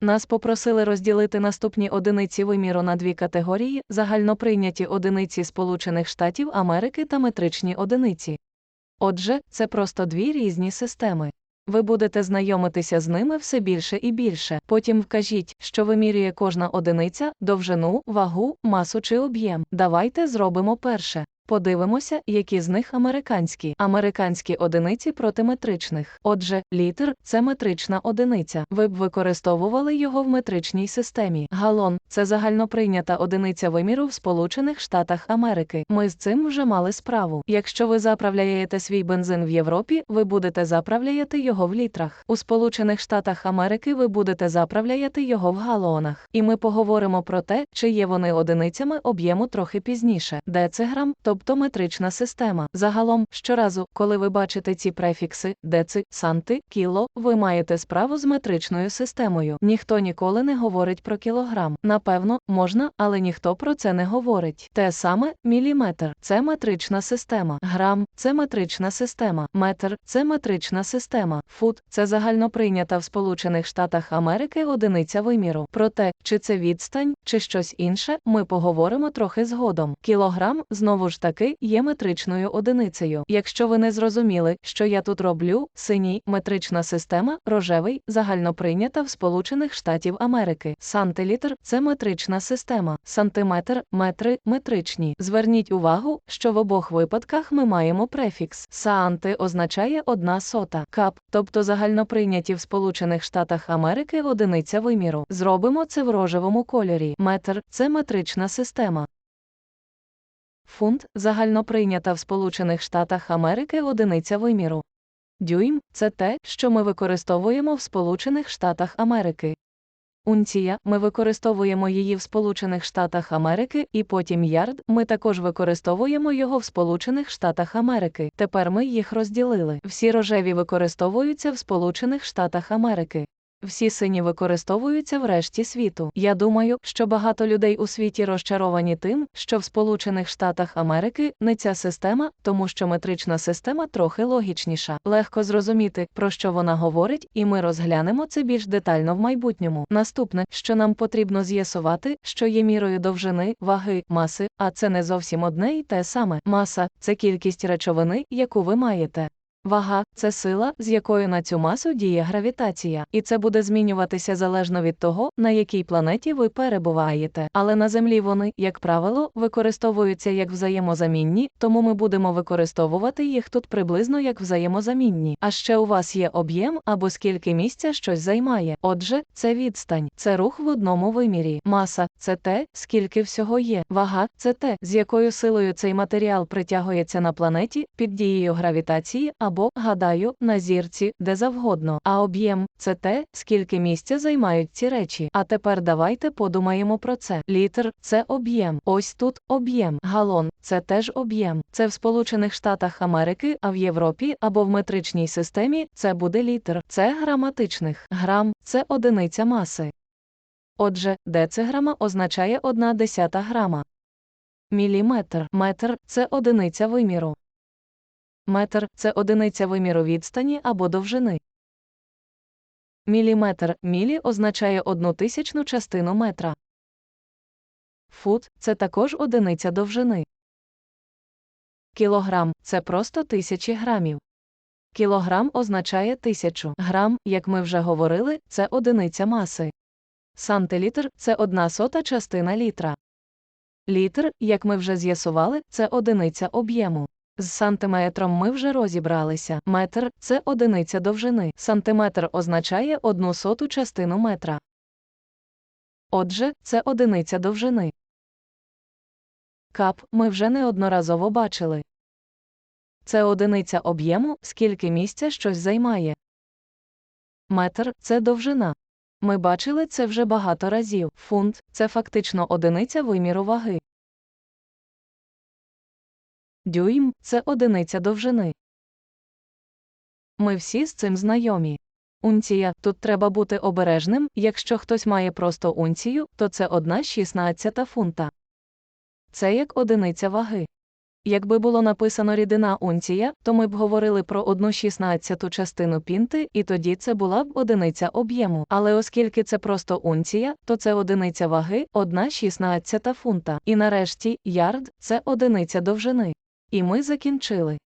Нас попросили розділити наступні одиниці виміру на дві категорії: загальноприйняті одиниці Сполучених Штатів Америки та метричні одиниці. Отже, це просто дві різні системи. Ви будете знайомитися з ними все більше і більше. Потім вкажіть, що вимірює кожна одиниця, довжину, вагу, масу чи об'єм. Давайте зробимо перше. Подивимося, які з них американські. Американські одиниці проти метричних. Отже, літр це метрична одиниця. Ви б використовували його в метричній системі. Галон це загальноприйнята одиниця виміру в Сполучених Штатах Америки. Ми з цим вже мали справу. Якщо ви заправляєте свій бензин в Європі, ви будете заправляти його в літрах. У Сполучених Штатах Америки ви будете заправляти його в галонах. І ми поговоримо про те, чи є вони одиницями об'єму трохи пізніше. Дециграм, тобто метрична система. Загалом, щоразу, коли ви бачите ці префікси деци, санти, кіло, ви маєте справу з метричною системою. Ніхто ніколи не говорить про кілограм. Напевно, можна, але ніхто про це не говорить. Те саме міліметр це метрична система. Грам це метрична система. Метр це метрична система. Фут це загальноприйнята в Сполучених Штатах Америки одиниця виміру. Про те, чи це відстань, чи щось інше, ми поговоримо трохи згодом. Кілограм знову ж таки є метричною одиницею. Якщо ви не зрозуміли, що я тут роблю, синій метрична система, рожевий загальноприйнята в Сполучених Штатів Америки. Сантилітр це метрична система. Сантиметр, метри метричні. Зверніть увагу, що в обох випадках ми маємо префікс. Саанти означає одна сота. Кап, тобто загальноприйняті в Сполучених Штатах Америки одиниця виміру. Зробимо це в рожевому кольорі. Метр це метрична система. Фунт загальноприйнята в Сполучених Штатах Америки одиниця виміру. Дюйм це те, що ми використовуємо в Сполучених Штатах Америки. Унція ми використовуємо її в Сполучених Штатах Америки, і потім ярд ми також використовуємо його в Сполучених Штатах Америки. Тепер ми їх розділили. Всі рожеві використовуються в Сполучених Штатах Америки. Всі сині використовуються в решті світу. Я думаю, що багато людей у світі розчаровані тим, що в Сполучених Штатах Америки не ця система, тому що метрична система трохи логічніша. Легко зрозуміти, про що вона говорить, і ми розглянемо це більш детально в майбутньому. Наступне, що нам потрібно з'ясувати, що є мірою довжини, ваги, маси, а це не зовсім одне і те саме. Маса це кількість речовини, яку ви маєте. Вага це сила, з якою на цю масу діє гравітація, і це буде змінюватися залежно від того, на якій планеті ви перебуваєте. Але на Землі вони, як правило, використовуються як взаємозамінні, тому ми будемо використовувати їх тут приблизно як взаємозамінні. А ще у вас є об'єм або скільки місця щось займає. Отже, це відстань, це рух в одному вимірі. Маса це те, скільки всього є. Вага це те, з якою силою цей матеріал притягується на планеті під дією гравітації або, гадаю, на зірці, де завгодно. А об'єм це те, скільки місця займають ці речі. А тепер давайте подумаємо про це. Літр це об'єм. Ось тут об'єм. Галон це теж об'єм. Це в Сполучених Штатах Америки, а в Європі або в метричній системі це буде літр. Це граматичних. Грам це одиниця маси. Отже, дециграма означає одна десята грама. Міліметр метр це одиниця виміру. Метр це одиниця виміру відстані або довжини. Міліметр мілі означає одну тисячну частину метра. Фут це також одиниця довжини. Кілограм це просто тисячі грамів. Кілограм означає тисячу. Грам, як ми вже говорили, це одиниця маси. Сантилітр це одна сота частина літра. Літр, як ми вже з'ясували, це одиниця об'єму. З сантиметром ми вже розібралися. Метр це одиниця довжини. Сантиметр означає одну соту частину метра. Отже, це одиниця довжини. Кап ми вже неодноразово бачили. Це одиниця об'єму, скільки місця щось займає. Метр це довжина. Ми бачили це вже багато разів. Фунт це фактично одиниця виміру ваги. Дюйм це одиниця довжини. Ми всі з цим знайомі. Унція тут треба бути обережним, якщо хтось має просто унцію, то це одна шістнадцята фунта. Це як одиниця ваги. Якби було написано рідина унція, то ми б говорили про одну шістнадцяту частину пінти, і тоді це була б одиниця об'єму. Але оскільки це просто унція, то це одиниця ваги, одна шістнадцята фунта. І нарешті ярд це одиниця довжини. І ми закінчили.